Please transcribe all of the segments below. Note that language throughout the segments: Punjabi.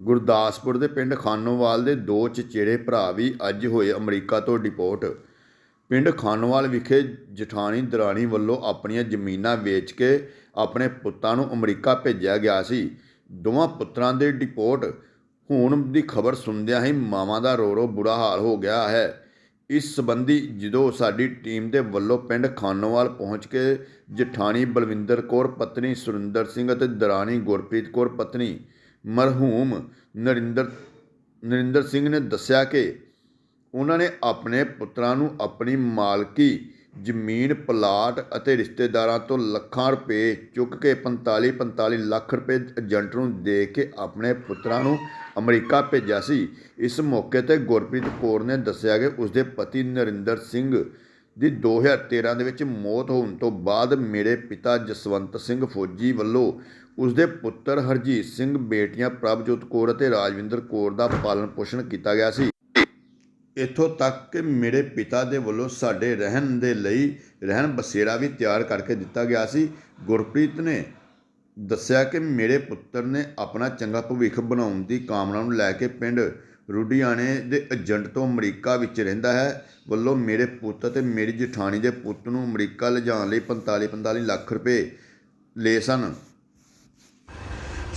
ਗੁਰਦਾਸਪੁਰ ਦੇ ਪਿੰਡ ਖਾਨੋਵਾਲ ਦੇ ਦੋ ਚਚੇਰੇ ਭਰਾ ਵੀ ਅੱਜ ਹੋਏ ਅਮਰੀਕਾ ਤੋਂ ਡਿਪੋਰਟ। ਪਿੰਡ ਖਾਨੋਵਾਲ ਵਿਖੇ ਜਠਾਣੀ ਦਰਾਣੀ ਵੱਲੋਂ ਆਪਣੀਆਂ ਜ਼ਮੀਨਾਂ ਵੇਚ ਕੇ ਆਪਣੇ ਪੁੱਤਾਂ ਨੂੰ ਅਮਰੀਕਾ ਭੇਜਿਆ ਗਿਆ ਸੀ। ਦੋਵਾਂ ਪੁੱਤਰਾਂ ਦੇ ਡਿਪੋਰਟ ਹੋਣ ਦੀ ਖਬਰ ਸੁਣਦਿਆਂ ਹੀ ਮਾਵਾਂ ਦਾ ਰੋ ਰੋ ਬੁਰਾ ਹਾਲ ਹੋ ਗਿਆ ਹੈ। ਇਸ ਸੰਬੰਧੀ ਜਦੋਂ ਸਾਡੀ ਟੀਮ ਦੇ ਵੱਲੋਂ ਪਿੰਡ ਖਾਨੋਵਾਲ ਪਹੁੰਚ ਕੇ ਜਠਾਣੀ ਬਲਵਿੰਦਰ ਕੌਰ ਪਤਨੀ ਸੁਰਿੰਦਰ ਸਿੰਘ ਅਤੇ ਦਰਾਣੀ ਗੁਰਪ੍ਰੀਤ ਕੌਰ ਪਤਨੀ ਮਰਹੂਮ ਨਰਿੰਦਰ ਨਰਿੰਦਰ ਸਿੰਘ ਨੇ ਦੱਸਿਆ ਕਿ ਉਹਨਾਂ ਨੇ ਆਪਣੇ ਪੁੱਤਰਾਂ ਨੂੰ ਆਪਣੀ ਮਾਲਕੀ, ਜ਼ਮੀਨ, ਪਲਾਟ ਅਤੇ ਰਿਸ਼ਤੇਦਾਰਾਂ ਤੋਂ ਲੱਖਾਂ ਰੁਪਏ ਚੁੱਕ ਕੇ 45 45 ਲੱਖ ਰੁਪਏ ਏਜੰਟ ਨੂੰ ਦੇ ਕੇ ਆਪਣੇ ਪੁੱਤਰਾਂ ਨੂੰ ਅਮਰੀਕਾ ਭੇਜਿਆ ਸੀ। ਇਸ ਮੌਕੇ ਤੇ ਗੁਰਪ੍ਰੀਤ ਕੌਰ ਨੇ ਦੱਸਿਆ ਕਿ ਉਸਦੇ ਪਤੀ ਨਰਿੰਦਰ ਸਿੰਘ ਦੀ 2013 ਦੇ ਵਿੱਚ ਮੌਤ ਹੋਣ ਤੋਂ ਬਾਅਦ ਮੇਰੇ ਪਿਤਾ ਜਸਵੰਤ ਸਿੰਘ ਫੌਜੀ ਵੱਲੋਂ ਉਸਦੇ ਪੁੱਤਰ ਹਰਜੀਤ ਸਿੰਘ, ਬੇਟੀਆਂ ਪ੍ਰਭਜੋਤ ਕੌਰ ਅਤੇ ਰਾਜਵਿੰਦਰ ਕੌਰ ਦਾ ਪਾਲਣ ਪੋਸ਼ਣ ਕੀਤਾ ਗਿਆ ਸੀ। ਇੱਥੋਂ ਤੱਕ ਕਿ ਮੇਰੇ ਪਿਤਾ ਦੇ ਵੱਲੋਂ ਸਾਡੇ ਰਹਿਣ ਦੇ ਲਈ ਰਹਿਣ ਬਸੇਰਾ ਵੀ ਤਿਆਰ ਕਰਕੇ ਦਿੱਤਾ ਗਿਆ ਸੀ। ਗੁਰਪ੍ਰੀਤ ਨੇ ਦੱਸਿਆ ਕਿ ਮੇਰੇ ਪੁੱਤਰ ਨੇ ਆਪਣਾ ਚੰਗਾ ਭਵਿੱਖ ਬਣਾਉਣ ਦੀ ਕਾਮਨਾ ਨੂੰ ਲੈ ਕੇ ਪਿੰਡ ਰੁਡੀਆਣੇ ਦੇ ਏਜੰਟ ਤੋਂ ਅਮਰੀਕਾ ਵਿੱਚ ਰਹਿੰਦਾ ਹੈ। ਵੱਲੋਂ ਮੇਰੇ ਪੁੱਤ ਅਤੇ ਮੇਰੀ ਜਠਾਣੀ ਦੇ ਪੁੱਤ ਨੂੰ ਅਮਰੀਕਾ ਲਿਜਾਣ ਲਈ 45 45 ਲੱਖ ਰੁਪਏ ਲਏ ਸਨ।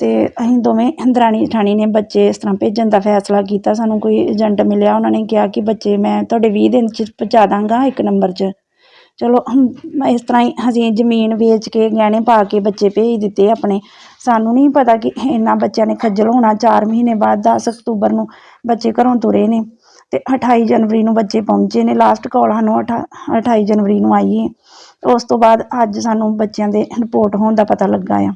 ਤੇ ਅਸੀਂ ਦੋਵੇਂ ਦਰਾਣੀ ਜਠਾਣੀ ਨੇ ਬੱਚੇ ਇਸ ਤਰ੍ਹਾਂ ਭੇਜਣ ਦਾ ਫੈਸਲਾ ਕੀਤਾ। ਸਾਨੂੰ ਕੋਈ ਏਜੰਟ ਮਿਲਿਆ, ਉਹਨਾਂ ਨੇ ਕਿਹਾ ਕਿ ਬੱਚੇ ਮੈਂ ਤੁਹਾਡੇ 20 ਦਿਨ ਚ ਪਹੁੰਚਾ ਦਾਂਗਾ ਇੱਕ ਨੰਬਰ 'ਚ। ਚਲੋ ਇਸ ਤਰ੍ਹਾਂ ਹੀ ਅਸੀਂ ਜ਼ਮੀਨ ਵੇਚ ਕੇ ਗਹਿਣੇ ਪਾ ਕੇ ਬੱਚੇ ਭੇਜ ਦਿੱਤੇ ਆਪਣੇ। ਸਾਨੂੰ ਨਹੀਂ ਪਤਾ ਕਿ ਇੰਨਾ ਬੱਚਿਆਂ ਨੇ ਖੱਜਲ ਹੋਣਾ। 4 ਮਹੀਨੇ ਬਾਅਦ 10 ਅਕਤੂਬਰ ਨੂੰ ਬੱਚੇ ਘਰੋਂ ਤੁਰੇ ਨੇ ਤੇ 28 ਜਨਵਰੀ ਨੂੰ ਬੱਚੇ ਪਹੁੰਚੇ ਨੇ। ਲਾਸਟ ਕਾਲ ਸਾਨੂੰ ਅਠਾ 28 ਜਨਵਰੀ ਨੂੰ ਆਈ ਹੈ ਉਸ ਤੋਂ ਬਾਅਦ ਅੱਜ ਸਾਨੂੰ ਬੱਚਿਆਂ ਦੇ ਰਿਪੋਰਟ ਹੋਣ ਦਾ ਪਤਾ ਲੱਗਾ ਆ।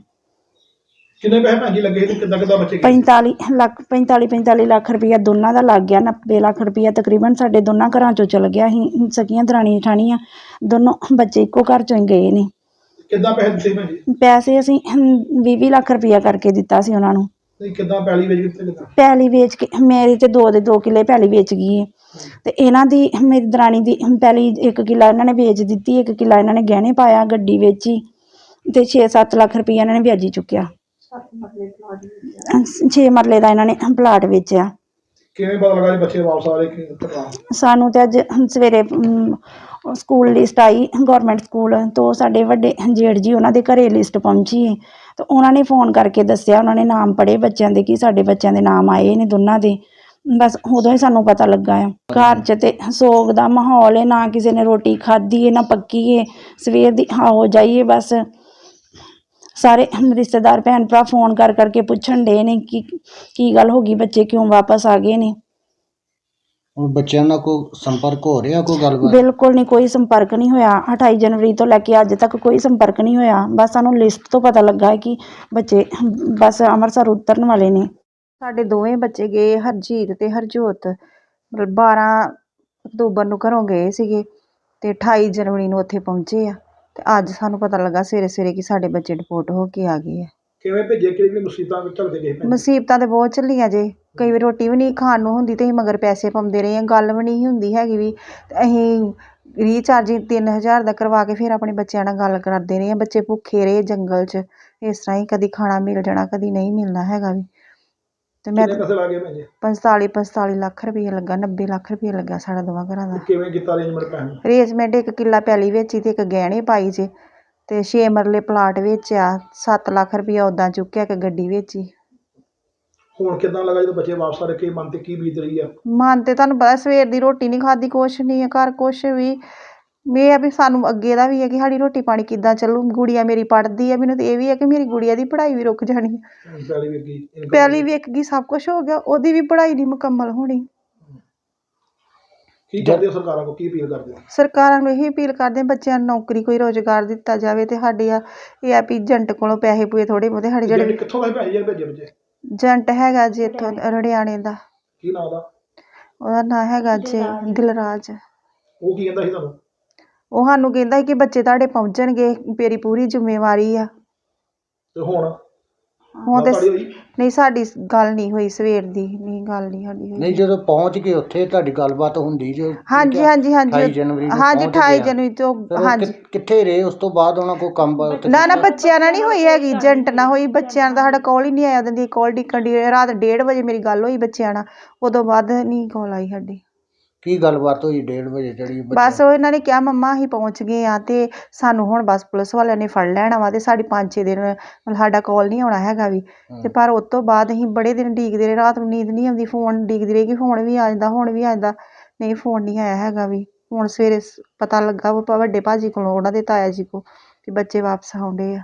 ਕਿੰਨੇ ਪੈਸੇ ਭੈਣ ਜੀ ਲੱਗੇ ਤੇ ਕਿੱਦਾਂ ਕਿੱਦਾਂ ਬੱਚੇ ਗਏ? 45 ਲੱਖ 45 45 ਲੱਖ ਰੁਪਈਆ ਦੋਨਾਂ ਦਾ ਲੱਗ ਗਿਆ 90 ਲੱਖ ਰੁਪਈਆ ਤਕਰੀਬਨ ਸਾਡੇ ਦੋਨਾਂ ਘਰਾਂ ਚੋਂ ਚਲ ਗਿਆ ਸੀ ਸਕੀਆਂ ਦਰਾਣੀਆਂ ਜਠਾਣੀਆਂ ਦੋਨੋਂ ਬੱਚੇ ਇੱਕੋ ਘਰ ਚੋਂ ਹੀ ਗਏ ਨੇ। ਕਿੱਦਾਂ ਪੈਸੇ ਦਿੱਤੇ ਭੈਣ ਜੀ? ਪੈਸੇ ਅਸੀਂ 20 ਲੱਖ ਰੁਪਈਆ ਕਰਕੇ ਦਿੱਤਾ ਸੀ ਉਹਨਾਂ ਨੂੰ। ਨਹੀਂ ਕਿੱਦਾਂ ਪੈਲੀ ਵੇਚ ਕੇ ਦਿੱਤੇ ਕਿੱਦਾਂ? ਪੈਲੀ ਵੇਚ ਕੇ ਮੇਰੀ ਤੇ ਦੋ ਦੇ ਦੋ ਕਿੱਲੇ ਪੈਲੀ ਵੇਚ ਗਈ ਹੈ ਤੇ ਇਹਨਾਂ ਦੀ ਮੇਰੀ ਦਰਾਣੀ ਦੀ ਪੈਲੀ ਇੱਕ ਕਿੱਲਾ ਇਹਨਾਂ ਨੇ ਵੇਚ ਦਿੱਤੀ ਇੱਕ ਕਿੱਲਾ ਇਹਨਾਂ ਨੇ ਗਹਿਣੇ ਪਾਇਆ ਗੱਡੀ ਵੇਚੀ ਤੇ 6-7 ਲੱਖ ਰੁਪਈਆ ਇਹਨਾਂ ਨੇ ਵਿਆਜੀ ਚੁੱਕਿਆ। 6 ਮਰਲੇ ਦਾ ਇਹਨਾਂ ਨੇ ਪਲਾਟ ਵੇਚਿਆ। ਕਿਵੇਂ ਪਤਾ ਲੱਗਾ ਜੀ ਬੱਚੇ ਵਾਪਸ ਆ ਰਹੇ ਕਿ ਕਿੱਦਾਂ ਸਾਨੂੰ ਤੇ ਅੱਜ ਸਵੇਰੇ ਅਮ, ਸਕੂਲ ਲਿਸਟ ਆਈ ਗਵਰਨਮੈਂਟ ਸਕੂਲ ਤੋਂ ਸਾਡੇ ਵੱਡੇ ਜੇਠ ਜੀ ਉਹਨਾਂ ਦੇ ਘਰੇ ਲਿਸਟ ਪਹੁੰਚੀ। ਤੇ ਉਹਨਾਂ ਨੇ ਫੋਨ ਕਰਕੇ ਦੱਸਿਆ ਉਹਨਾਂ ਨੇ ਨਾਮ ਪੜ੍ਹੇ ਬੱਚਿਆਂ ਦੇ ਕਿ ਸਾਡੇ ਬੱਚਿਆਂ ਦੇ ਨਾਮ ਆਏ ਨੇ ਦੋਨਾਂ ਦੇ। ਬਸ ਉਦੋਂ ਹੀ ਸਾਨੂੰ ਪਤਾ ਲੱਗਾ ਆ। ਘਰ 'ਚ ਤੇ ਸੋਗ ਦਾ ਮਾਹੌਲ ਹੈ ਨਾ ਕਿਸੇ ਨੇ ਰੋਟੀ ਖਾਧੀ ਹੈ ਨਾ ਪੱਕੀ ਹੈ। ਸਵੇਰ ਦੀ ਆਓ ਜਾਈਏ ਬਸ। ਸਾਰੇ ਰਿਸ਼ਤੇਦਾਰ ਭੈਣ ਭਰਾ ਫੋਨ ਕਰ ਕਰਕੇ ਪੁੱਛਣ ਡੇ ਨੇ ਕਿ ਕੀ ਗੱਲ ਹੋ ਗਈ ਬੱਚੇ ਕਿਉਂ ਵਾਪਸ ਆ ਗਏ ਨੇ? ਹੁਣ ਬੱਚਿਆਂ ਨਾਲ ਕੋਈ ਸੰਪਰਕ ਹੋ ਰਿਹਾ ਕੋਈ ਗੱਲਬਾਤ? ਬਿਲਕੁਲ ਨਹੀਂ ਕੋਈ ਸੰਪਰਕ ਨਹੀਂ ਹੋਇਆ। 28 ਜਨਵਰੀ ਤੋਂ ਲੈ ਕੇ ਅੱਜ ਤੱਕ ਕੋਈ ਸੰਪਰਕ ਨਹੀਂ ਹੋਇਆ। ਬਸ ਸਾਨੂੰ ਲਿਸਟ ਤੋਂ ਪਤਾ ਲੱਗਾ ਹੈ ਕਿ ਬੱਚੇ ਬਸ ਅੰਮ੍ਰਿਤਸਰ ਉਤਰਨ ਵਾਲੇ ਨੇ। ਸਾਡੇ ਦੋਵੇਂ ਬੱਚੇ ਗਏ ਹਰਜੀਤ ਤੇ ਹਰਜੋਤ। ਮਤਲਬ 12 ਅਕਤੂਬਰ ਨੂੰ ਘਰੋਂ ਗਏ ਸੀਗੇ ਤੇ 28 ਜਨਵਰੀ ਨੂੰ ਉੱਥੇ ਪਹੁੰਚੇ ਆ। ਤੇ ਅੱਜ ਸਾਨੂੰ ਪਤਾ ਲੱਗਾ ਸਵੇਰੇ ਸਵੇਰੇ ਕਿ ਸਾਡੇ ਬੱਚੇ ਡਿਪੋਰਟ ਹੋ ਕੇ ਆ ਗਏ ਆ। ਕਿਵੇਂ ਭੇਜੇ ਕਿਹੜੀ ਕਿਹੜੀ ਮੁਸੀਬਤਾਂ ਵਿੱਚ ਝੱਲਦੇ ਗਏ ਭੈਣ ਜੀ? ਮੁਸੀਬਤਾਂ ਤੇ ਬਹੁਤ ਚੱਲੀਆਂ ਜੇ। ਕਈ ਵਾਰ ਰੋਟੀ ਵੀ ਨਹੀਂ ਖਾਣ ਨੂੰ ਹੁੰਦੀ ਤੇ ਅਸੀਂ ਮਗਰ ਪੈਸੇ ਪਾਉਂਦੇ ਰਹੇ ਹਾਂ ਗੱਲ ਵੀ ਨਹੀਂ ਹੁੰਦੀ ਹੈਗੀ ਵੀ। ਤੇ ਅਸੀਂ ਰੀਚਾਰਜ 3000 ਦਾ ਕਰਵਾ ਕੇ ਫਿਰ ਆਪਣੇ ਬੱਚਿਆਂ ਨਾਲ ਗੱਲ ਕਰਦੇ ਰਹੇ ਹਾਂ ਬੱਚੇ ਭੁੱਖੇ ਰਹੇ ਜੰਗਲ 'ਚ। ਇਸ ਤਰ੍ਹਾਂ ਹੀ ਕਦੀ ਖਾਣਾ ਮਿਲ ਜਾਣਾ ਕਦੀ ਨਹੀਂ ਮਿਲਣਾ ਹੈਗਾ ਵੀ। ਤੇ ਮੈਂ ਕਿੰਨੇ ਪੈਸੇ ਲੱਗੇ ਭੈਣ? ਜੀ 45 45 ਲੱਖ ਰੁਪਏ ਲੱਗਾ 90 ਲੱਖ ਰੁਪਏ ਲੱਗਾ ਸਾਡਾ ਦੋਵਾਂ ਘਰਾਂ ਦਾ। ਕਿਵੇਂ ਕੀਤਾ ਅਰੇਂਜਮੈਂਟ ਪੈਸੇ ਨੂੰ? ਅਰੇਂਜਮੈਂਟ ਇੱਕ ਕਿੱਲਾ ਪੈਲੀ ਵੇਚੀ ਤੇ ਇੱਕ ਗਹਿਣੇ ਪਾਈ ਜੇ ਤੇ 6 ਮਰਲੇ ਪਲਾਟ ਵੇਚਿਆ 7 ਲੱਖ ਰੁਪਇਆ ਉਦਾਂ ਚੁੱਕਿਆ ਇੱਕ ਗੱਡੀ ਵੇਚੀ। ਹੁਣ ਕਿੱਦਾਂ ਲੱਗਾ ਜਦੋਂ ਬੱਚੇ ਵਾਪਸ ਆ ਰਹੇ? ਕੀ ਮਨ ਤੇ ਕੀ ਬੀਤ ਰਹੀ ਆ? ਮਨ ਤੇ ਤੁਹਾਨੂੰ ਪਤਾ ਸਵੇਰ ਦੀ ਰੋਟੀ ਨਹੀਂ ਖਾਦੀ ਕੁਛ ਨਹੀਂ ਘਰ ਕੁਛ ਵੀ। ਇਹ ਆ ਵੀ ਸਾਨੂੰ ਅੱਗੇ ਦਾ ਵੀ ਹੈ ਕਿ ਸਾਡੀ ਰੋਟੀ ਪਾਣੀ ਕਿੱਦਾਂ ਚੱਲੂ ਗੁੜੀਆ ਮੇਰੀ ਪੜ੍ਹਦੀ ਹੈ ਮੈਨੂੰ ਤੇ ਇਹ ਵੀ ਹੈ ਕਿ ਮੇਰੀ ਗੁੜੀਆ ਦੀ ਪੜ੍ਹਾਈ ਵੀ ਰੁਕ ਜਾਣੀ ਹੈ ਪੈਲੀ ਵੇਚ ਗਈ ਪਹਿਲੀ ਸਭ ਕੁਝ ਹੋ ਗਿਆ ਉਹਦੀ ਵੀ ਪੜ੍ਹਾਈ ਨਹੀਂ ਮੁਕੰਮਲ ਹੋਣੀ। ਕੀ ਕਰਦੇ ਹੋ ਸਰਕਾਰਾਂ ਕੋ ਕੀ ਅਪੀਲ ਕਰਦੇ ਹੋ? ਸਰਕਾਰਾਂ ਨੂੰ ਇਹੀ ਅਪੀਲ ਕਰਦੇ ਹਾਂ ਬੱਚਿਆਂ ਨੂੰ ਨੌਕਰੀ ਕੋਈ ਰੋਜ਼ਗਾਰ ਦਿੱਤਾ ਜਾਵੇ ਤੇ ਸਾਡੀ ਆ ਇਹ ਆ ਵੀ ਏਜੰਟ ਕੋਲੋਂ ਪੈਸੇ ਪੂਏ ਥੋੜੇ ਬਹੁਤੇ ਸਾਡੇ ਜਿਹੜੇ ਜਿਹੜੇ ਕਿੱਥੋਂ ਦੇ ਜੀ ਜਿਹੜੇ ਭੇਜੇ ਬੱਚੇ? ਏਜੰਟ ਹੈਗਾ ਜੀ ਇੱਥੋਂ ਰੜਿਆਣੇ ਦਾ। ਕੀ ਨਾਂ ਦਾ ਉਹਦਾ ਨਾਂ ਹੈਗਾ ਜੇ ਦਿਲਰਾਜ ਉਹ ਕੀ ਕਹਿੰਦਾ ਸੀ ਤੁਹਾਨੂੰ? ਉਹ ਸਾਨੂੰ ਕਹਿੰਦਾ ਸੀ ਕਿ ਬੱਚੇ ਤੁਹਾਡੇ ਪਹੁੰਚਣਗੇ ਮੇਰੀ ਪੂਰੀ ਜ਼ਿੰਮੇਵਾਰੀ ਆ। ਤੇ ਹੁਣ? ਹੁਣ ਤੇ ਗੱਲ ਤੁਹਾਡੀ ਹੋਈ? ਨਹੀਂ ਸਾਡੀ ਗੱਲ ਨਹੀਂ ਹੋਈ ਸਵੇਰ ਦੀ। ਨਹੀਂ ਗੱਲ ਨਹੀਂ ਸਾਡੀ ਹੋਈ। ਨਹੀਂ ਜਦੋਂ ਪਹੁੰਚ ਕੇ ਉੱਥੇ ਤੁਹਾਡੀ ਗੱਲਬਾਤ ਹੁੰਦੀ ਜੋ ਹਾਂਜੀ ਹਾਂਜੀ 28 ਹਾਂਜੀ ਜਨਵਰੀ ਨੂੰ ਹਾਂਜੀ ਪਹੁੰਚ 28 ਗਏ ਆ। ਜਨਵਰੀ ਤੋਂ ਫਿਰ ਉਹ ਹਾਂਜੀ। ਕਿ- ਕਿੱਥੇ ਰਹੇ? ਉਸ ਤੋਂ ਬਾਅਦ ਉਹਨਾਂ ਕੋਲ ਕੰਮ ਉੱਥੇ ਨਾ ਨਾ ਬੱਚਿਆਂ ਨਾਲ ਨਹੀਂ ਹੋਈ ਹੈਗੀ ਏਜੰਟ ਨਾਲ ਹੋਈ। ਬੱਚਿਆਂ ਦਾ ਸਾਡਾ ਕਾਲ ਹੀ ਨਹੀਂ ਆਇਆ ਉਹਦੀ ਕਾਲ ਡਿੱਕਣ ਦੀ ਰਾਤ 1:30 ਵਜੇ ਮੇਰੀ ਗੱਲ ਹੋਈ ਬੱਚਿਆਂ ਨਾਲ। ਉਦੋਂ ਬਾਅਦ ਨਹੀਂ ਕਾਲ ਆਈ ਸਾਡੀ। ਕੀ ਗੱਲਬਾਤ ਹੋਈ 1:30 ਵਜੇ ਜਿਹੜੀ ਬਸ ਉਹ ਇਹਨਾਂ ਨੇ ਕਿਹਾ ਮੰਮਾ ਅਸੀਂ ਪਹੁੰਚ ਗਏ ਆ ਤੇ ਸਾਨੂੰ ਹੁਣ ਬਸ ਪੁਲਿਸ ਵਾਲਿਆਂ ਨੇ ਫੜ ਲੈਣਾ ਵਾ ਤੇ ਸਾਡੀ 5-6 ਦਿਨ ਮਤਲਬ ਸਾਡਾ ਕਾਲ ਨਹੀਂ ਆਉਣਾ ਹੈਗਾ ਵੀ। ਤੇ ਪਰ ਉਸ ਤੋਂ ਬਾਅਦ ਅਸੀਂ ਬੜੇ ਦਿਨ ਡੀਕਦੇ ਰਹੇ ਰਾਤ ਨੂੰ ਨੀਂਦ ਨਹੀਂ ਆਉਂਦੀ ਫੋਨ ਡੀਕਦੀ ਰਹੀ ਕਿ ਫੋਨ ਵੀ ਆ ਜਾਂਦਾ ਹੁਣ ਵੀ ਆ ਜਾਂਦਾ। ਨਹੀਂ ਫੋਨ ਨਹੀਂ ਆਇਆ ਹੈਗਾ ਵੀ। ਹੁਣ ਸਵੇਰੇ ਸ- ਪਤਾ ਲੱਗਾ ਵਾ ਪ- ਵੱਡੇ ਭਾਜੀ ਕੋਲੋਂ ਉਹਨਾਂ ਦੇ ਤਾਇਆ ਜੀ ਕੋਲ ਕਿ ਬੱਚੇ ਵਾਪਸ ਆਉਂਦੇ ਆ।